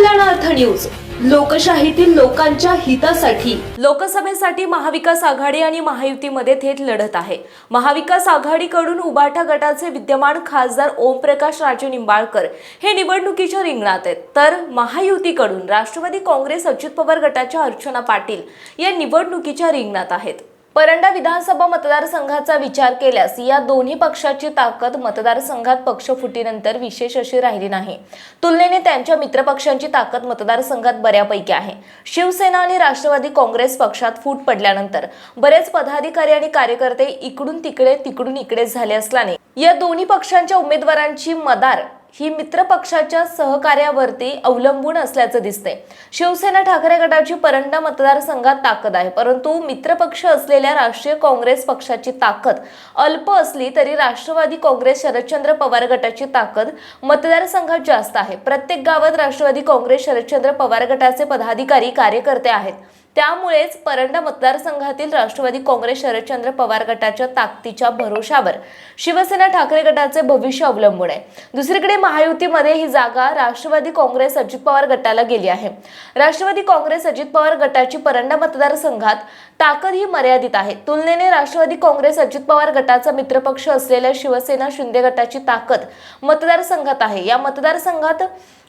News. लोकशाहीतील लोकांच्या हितासाठी. लोकसभेसाठी महाविकास आघाडी आणि महायुतीमध्ये थेट लढत आहे. महाविकास आघाडीकडून उबाठा गटाचे विद्यमान खासदार ओमप्रकाश राजे निंबाळकर हे निवडणुकीच्या रिंगणात आहेत. तर महायुतीकडून राष्ट्रवादी काँग्रेस अजित पवार गटाच्या अर्चना पाटील या निवडणुकीच्या रिंगणात आहेत. परंडा विधानसभा मतदारसंघाचा विचार केल्यास या दोन्ही पक्षाची ताकद मतदारसंघात पक्षफुटीनंतर विशेष अशी राहिली नाही. तुलनेने त्यांच्या मित्रपक्षांची ताकद मतदारसंघात बऱ्यापैकी आहे. शिवसेना आणि राष्ट्रवादी काँग्रेस पक्षात फूट पडल्यानंतर बरेच पदाधिकारी आणि कार्यकर्ते इकडून तिकडे तिकडून इकडे झाले असल्याने या दोन्ही पक्षांच्या उमेदवारांची मदार ही मित्र पक्षाच्या सहकार्यावरती अवलंबून असल्याचं दिसते शिवसेना ठाकरे गटाची परंडा मतदारसंघात ताकद आहे परंतु मित्रपक्ष असलेल्या राष्ट्रीय काँग्रेस पक्षाची ताकद अल्प असली तरी राष्ट्रवादी काँग्रेस शरदचंद्र पवार गटाची ताकद मतदारसंघात जास्त आहे. प्रत्येक गावात राष्ट्रवादी काँग्रेस शरदचंद्र पवार गटाचे पदाधिकारी कार्यकर्ते आहेत. त्यामुळेच परंडा मतदारसंघातील राष्ट्रवादी काँग्रेस शरदचंद्र पवार गटाच्या ताकदीच्या भरोशावर शिवसेना ठाकरे गटाचे भविष्य अवलंबून आहे. दुसरीकडे महायुतीमध्ये ही जागा राष्ट्रवादी काँग्रेस अजित पवार गटाला गेली आहे. राष्ट्रवादी काँग्रेस अजित पवार गटाची परंडा मतदारसंघात ताकद ही मर्यादित आहे. तुलनेने राष्ट्रवादी काँग्रेस अजित पवार गटाचा मित्रपक्ष असलेल्या शिवसेना शिंदे गटाची ताकद मतदारसंघात आहे. या मतदारसंघात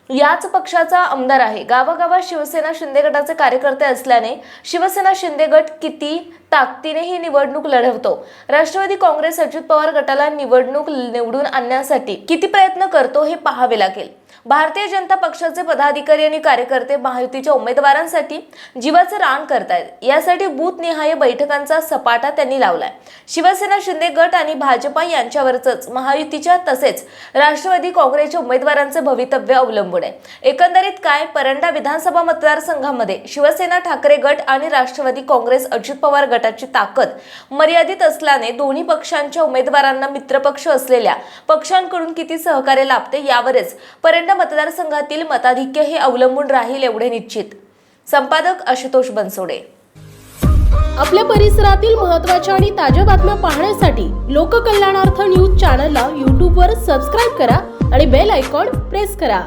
याच पक्षाचा आमदार आहे. गावागावात शिवसेना शिंदे गटाचे कार्यकर्ते असल्याने शिवसेना शिंदे गट किती ताकदीने ही निवडणूक लढवतो? राष्ट्रवादी काँग्रेस अजित पवार गटाला निवडणूक निवडून आणण्यासाठी किती प्रयत्न करतो हे पाहावे लागेल. भारतीय जनता पक्षाचे पदाधिकारी आणि कार्यकर्ते महायुतीच्या उमेदवारांसाठी जीवाचं रान करतायत. यासाठी बूथनिहाय बैठकांचा सपाटा त्यांनी लावलाय. शिवसेना शिंदे गट आणि भाजपा यांच्यावरच महायुतीच्या तसेच राष्ट्रवादी काँग्रेसच्या उमेदवारांचे भवितव्य अवलंबून आहे. एकंदरीत काय परंडा विधानसभा मतदारसंघामध्ये शिवसेना ठाकरे गट आणि राष्ट्रवादी काँग्रेस अजित पवार गटाची ताकद मर्यादित असल्याने दोन्ही पक्षांच्या उमेदवारांना मित्रपक्ष असलेल्या पक्षांकडून किती सहकार्य लाभते यावरच परंडा मतदारसंघातील मताधिक्य हे अवलंबून राहील एवढे निश्चित. संपादक आशुतोष बनसोडे. आपल्या परिसरातील महत्त्वाच्या आणि ताज्या बातम्या पाहण्यासाठी लोककल्याणार्थ न्यूज चॅनलला यूट्यूबवर सबस्क्राईब करा आणि बेल आयकॉन प्रेस करा.